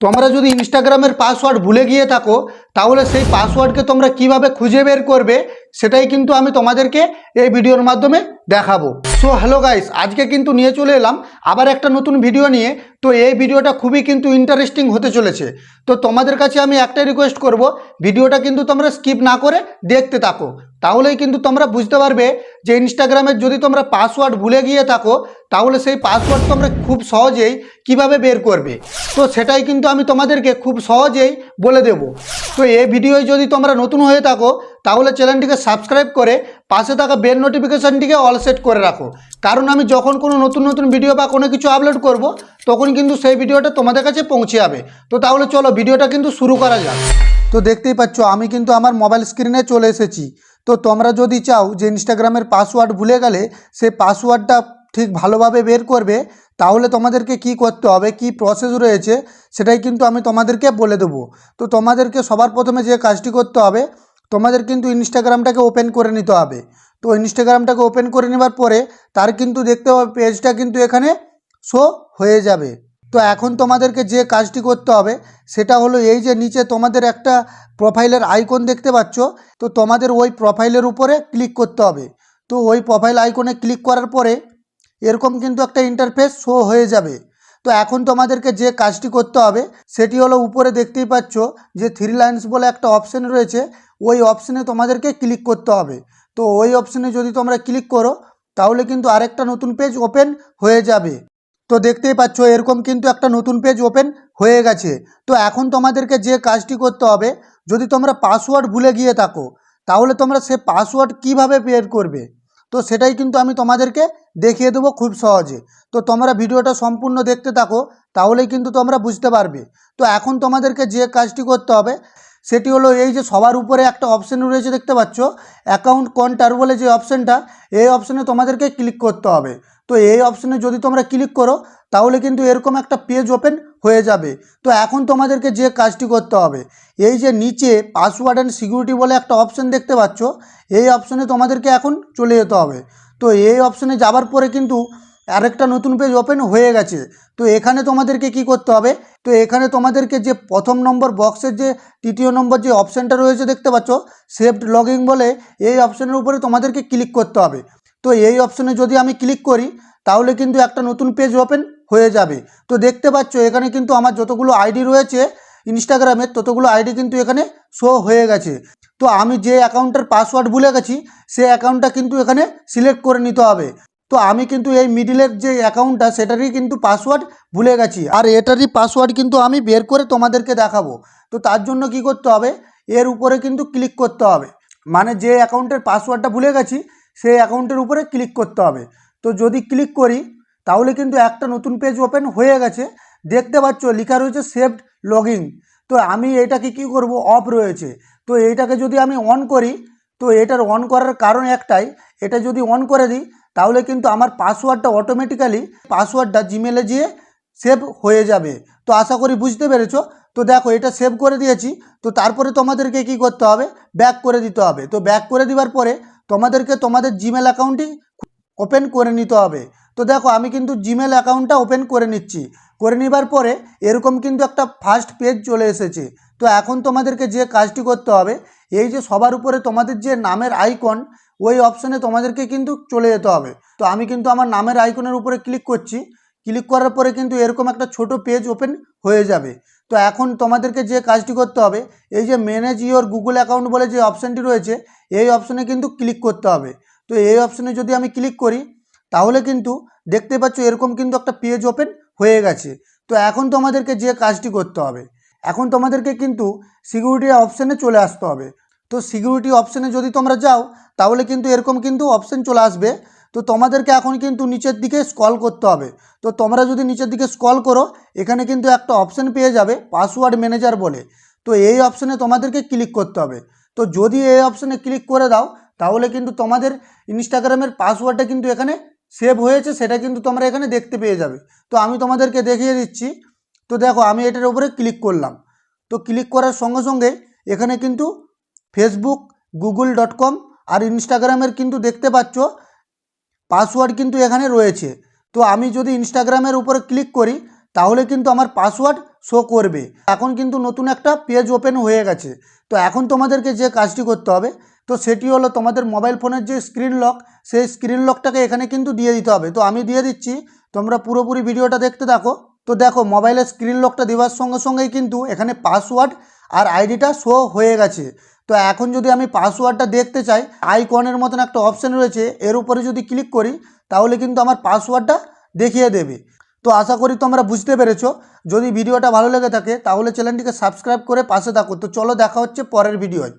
তোমরা যদি ইনস্টাগ্রামের পাসওয়ার্ড ভুলে গিয়ে থাকো, তাহলে সেই পাসওয়ার্ডকে তোমরা কীভাবে খুঁজে বের করবে, সেটাই কিন্তু আমি তোমাদেরকে এই ভিডিওর মাধ্যমে দেখাবো। সো হ্যালো গাইস আজকে কিন্তু নিয়ে চলে এলাম আবার একটা নতুন ভিডিও নিয়ে। তো এই ভিডিওটা খুবই কিন্তু ইন্টারেস্টিং হতে চলেছে। তো তোমাদের কাছে আমি একটাই রিকোয়েস্ট করব ভিডিওটা কিন্তু তোমরা স্কিপ না করে দেখতে থাকো। তাহলেই কিন্তু তোমরা বুঝতে পারবে যে ইনস্টাগ্রামের যদি তোমরা পাসওয়ার্ড ভুলে গিয়ে থাকো, তাহলে সেই পাসওয়ার্ড তোমরা খুব সহজেই কীভাবে বের করবে? তো সেটাই কিন্তু আমি তোমাদেরকে খুব সহজেই বলে দেব। তো এই ভিডিওয় যদি তোমরা নতুন হয়ে থাকো, তাহলে চ্যানেলটিকে সাবস্ক্রাইব করে পাশে থাকা বেল নোটিফিকেশানটিকে অল সেট করে রাখো। কারণ আমি যখন কোনো নতুন নতুন ভিডিও বা কোনো কিছু আপলোড করব, তখন কিন্তু সেই ভিডিওটা তোমাদের কাছে পৌঁছে যাবে। তো তাহলে চলো ভিডিওটা কিন্তু শুরু করা যাক। তো দেখতেই পাচ্ছ, আমি কিন্তু আমার মোবাইল স্ক্রিনে চলে এসেছি। তো তোমরা যদি চাও যে ইনস্টাগ্রামের পাসওয়ার্ড ভুলে গেলে সে পাসওয়ার্ডটা ঠিক ভালোভাবে বের করবে, তাহলে তোমাদেরকে কি করতে হবে, কি প্রসেস রয়েছে, সেটাই কিন্তু আমি তোমাদেরকে বলে দেবো। তো তোমাদেরকে সবার প্রথমে যে কাজটি করতে হবে, তোমাদের কিন্তু ইনস্টাগ্রামটাকে ওপেন করে নিতে হবে। তো ইনস্টাগ্রামটাকে ওপেন করে নেবার পরে তার কিন্তু দেখতে হবে পেজটা কিন্তু এখানে শো হয়ে যাবে। তো এখন তোমাদেরকে যে কাজটি করতে হবে, সেটা হলো এই যে নিচে তোমাদের একটা প্রোফাইলের আইকন দেখতে পাচ্ছ, তো তোমাদের ওই প্রোফাইলের উপরে ক্লিক করতে হবে। তো ওই প্রোফাইল আইকনে ক্লিক করার পরে এরকম কিন্তু একটা ইন্টারফেস শো হয়ে যাবে। তো এখন তোমাদেরকে যে কাজটি করতে হবে, সেটি হলো উপরে দেখতেই পাচ্ছ যে থ্রি লাইন্স বলে একটা অপশন রয়েছে, ওই অপশনে তোমাদেরকে ক্লিক করতে হবে। তো ওই অপশনে যদি তোমরা ক্লিক করো, তাহলে কিন্তু আরেকটা নতুন পেজ ওপেন হয়ে যাবে। তো দেখতেই পাচ্ছ, এরকম কিন্তু একটা নতুন পেজ ওপেন হয়ে গেছে। তো এখন তোমাদেরকে যে কাজটি করতে হবে, যদি তোমরা পাসওয়ার্ড ভুলে গিয়ে থাকো, তাহলে তোমরা সে পাসওয়ার্ড কীভাবে বের করবে? তো সেটাই কিন্তু আমি তোমাদেরকে দেখিয়ে দেবো খুব সহজে। তো তোমরা ভিডিওটা সম্পূর্ণ দেখতে থাকো, তাহলেই কিন্তু তোমরা বুঝতে পারবে। তো এখন তোমাদেরকে যে কাজটি করতে হবে, সেটি হলো এই যে সবার উপরে একটা অপশন রয়েছে, দেখতে পাচ্ছ? অ্যাকাউন্ট কন্টার বলে যে অপশানটা এই অপশানে তোমাদেরকে ক্লিক করতে হবে। তো এই অপশানে যদি তোমরা ক্লিক করো, তাহলে কিন্তু এরকম একটা পেজ ওপেন হয়ে যাবে। তো এখন তোমাদেরকে যে কাজটি করতে হবে, এই যে নিচে পাসওয়ার্ড অ্যান্ড সিকিউরিটি বলে একটা অপশান দেখতে পাচ্ছ, এই অপশানে তোমাদেরকে এখন চলে যেতে হবে। তো এই অপশানে যাবার পরে কিন্তু আরেকটা নতুন পেজ ওপেন হয়ে গেছে। তো এখানে তোমাদেরকে কি করতে হবে, তো এখানে তোমাদেরকে যে প্রথম নম্বর বক্সের যে তৃতীয় নম্বর যে অপশানটা রয়েছে দেখতে পাচ্ছ সেভড লগিং বলে এই অপশানের উপরে তোমাদেরকে ক্লিক করতে হবে। তো এই অপশানে যদি আমি ক্লিক করি, তাহলে কিন্তু একটা নতুন পেজ ওপেন হয়ে যাবে। তো দেখতে পাচ্ছ, এখানে কিন্তু আমার যতগুলো আইডি রয়েছে ইনস্টাগ্রামের ততগুলো আইডি কিন্তু এখানে শো হয়ে গেছে। তো আমি যে অ্যাকাউন্টের পাসওয়ার্ড ভুলে গেছি, সে অ্যাকাউন্টটা কিন্তু এখানে সিলেক্ট করে নিতে হবে। তো আমি কিন্তু এই মিডিলের যে অ্যাকাউন্টটা সেটারই কিন্তু পাসওয়ার্ড ভুলে গেছি। আর এটারই পাসওয়ার্ড কিন্তু আমি বের করে তোমাদেরকে দেখাবো। তো তার জন্য কি করতে হবে, এর উপরে কিন্তু ক্লিক করতে হবে। মানে যে অ্যাকাউন্টের পাসওয়ার্ডটা ভুলে গেছি সেই অ্যাকাউন্টের উপরে ক্লিক করতে হবে। তো যদি ক্লিক করি, তাহলে কিন্তু একটা নতুন পেজ ওপেন হয়ে গেছে। দেখতে পাচ্ছ, লেখা রয়েছে সেভড লগিং তো আমি এটাকে কি করব? অফ রয়েছে। তো এইটাকে যদি আমি অন করি, তো এটার অন করার কারণ একটাই, এটা যদি অন করে দিই, তাহলে কিন্তু আমার পাসওয়ার্ডটা অটোমেটিক্যালি পাসওয়ার্ডটা জিমেলে গিয়ে সেভ হয়ে যাবে। তো আশা করি বুঝতে পেরেছ? তো দেখো, এটা সেভ করে দিয়েছি। তো তারপরে তোমাদেরকে কি করতে হবে? ব্যাক করে দিতে হবে। তো ব্যাক করে দেওয়ার পরে তোমাদেরকে তোমাদের জিমেল অ্যাকাউন্টটি ওপেন করে নিতে হবে। তো দেখো, আমি কিন্তু জিমেল অ্যাকাউন্টটা ওপেন করে নিচ্ছি। করে নেবার পরে এরকম কিন্তু একটা ফার্স্ট পেজ চলে এসেছে। তো এখন তোমাদেরকে যে কাজটি করতে হবে, এই যে সবার উপরে তোমাদের যে নামের আইকন ওই অপশানে তোমাদেরকে কিন্তু চলে যেতে হবে। তো আমি কিন্তু আমার নামের আইকনের উপরে ক্লিক করছি। ক্লিক করার পরে কিন্তু এরকম একটা ছোট পেজ ওপেন হয়ে যাবে। তো এখন তোমাদেরকে যে কাজটি করতে হবে, এই যে ম্যানেজ ইওর গুগল অ্যাকাউন্ট বলে যে অপশানটি রয়েছে, এই অপশানে কিন্তু ক্লিক করতে হবে। তো এই অপশানে যদি আমি ক্লিক করি, তাহলে কিন্তু দেখতে পাচ্ছ এরকম কিন্তু একটা পেজ ওপেন হয়ে গেছে। তো এখন তোমাদেরকে যে কাজটি করতে হবে, এখন তোমাদেরকে কিন্তু সিকিউরিটি অপশানে চলে আসতে হবে। তো সিকিউরিটি অপশানে যদি তোমরা যাও, তাহলে কিন্তু এরকম কিন্তু অপশান চলে আসবে। তো তোমাদেরকে এখন কিন্তু নিচের দিকে স্কল করতে হবে। তো তোমরা যদি নিচের দিকে স্কল করো, এখানে কিন্তু একটা অপশান পেয়ে যাবে পাসওয়ার্ড ম্যানেজার বলে। তো এই অপশানে তোমাদেরকে ক্লিক করতে হবে। তো যদি এই অপশানে ক্লিক করে দাও, তাহলে কিন্তু তোমাদের ইনস্টাগ্রামের পাসওয়ার্ডটা কিন্তু এখানে সেভ হয়েছে, সেটা কিন্তু তোমরা এখানে দেখতে পেয়ে যাবে। তো আমি তোমাদেরকে দেখিয়ে দিচ্ছি। তো দেখো, আমি এটার উপরে ক্লিক করলাম। তো ক্লিক করার সঙ্গে সঙ্গে এখানে কিন্তু ফেসবুক গুগল ডট কম আর ইনস্টাগ্রামের কিন্তু দেখতে পাচ্ছ পাসওয়ার্ড কিন্তু এখানে রয়েছে। তো আমি যদি ইনস্টাগ্রামের উপরে ক্লিক করি, তাহলে কিন্তু আমার পাসওয়ার্ড শো করবে। এখন কিন্তু নতুন একটা পেজ ওপেন হয়ে গেছে। তো এখন তোমাদেরকে যে কাজটি করতে হবে, তো সেটি হলো তোমাদের মোবাইল ফোনের যে স্ক্রিন লক সেই স্ক্রিন লকটাকে এখানে কিন্তু দিয়ে দিতে হবে। তো আমি দিয়ে দিচ্ছি, তোমরা পুরোপুরি ভিডিওটা দেখতে থাকো। তো দেখো মোবাইলের স্ক্রিন লকটা দেওয়ার সঙ্গে সঙ্গেই কিন্তু এখানে পাসওয়ার্ড আর আইডিটা শো হয়ে গেছে। তো এখন যদি আমি পাসওয়ার্ডটা দেখতে চাই আইকনের মতন একটা অপশান রয়েছে, এর উপরে যদি ক্লিক করি, তাহলে কিন্তু আমার পাসওয়ার্ডটা দেখিয়ে দেবে। তো আশা করি তোমরা বুঝতে পেরেছ। যদি ভিডিওটা ভালো লেগে থাকে, তাহলে চ্যানেলটিকে সাবস্ক্রাইব করে পাশে থাকো। তো চলো দেখা হচ্ছে পরের ভিডিওয়।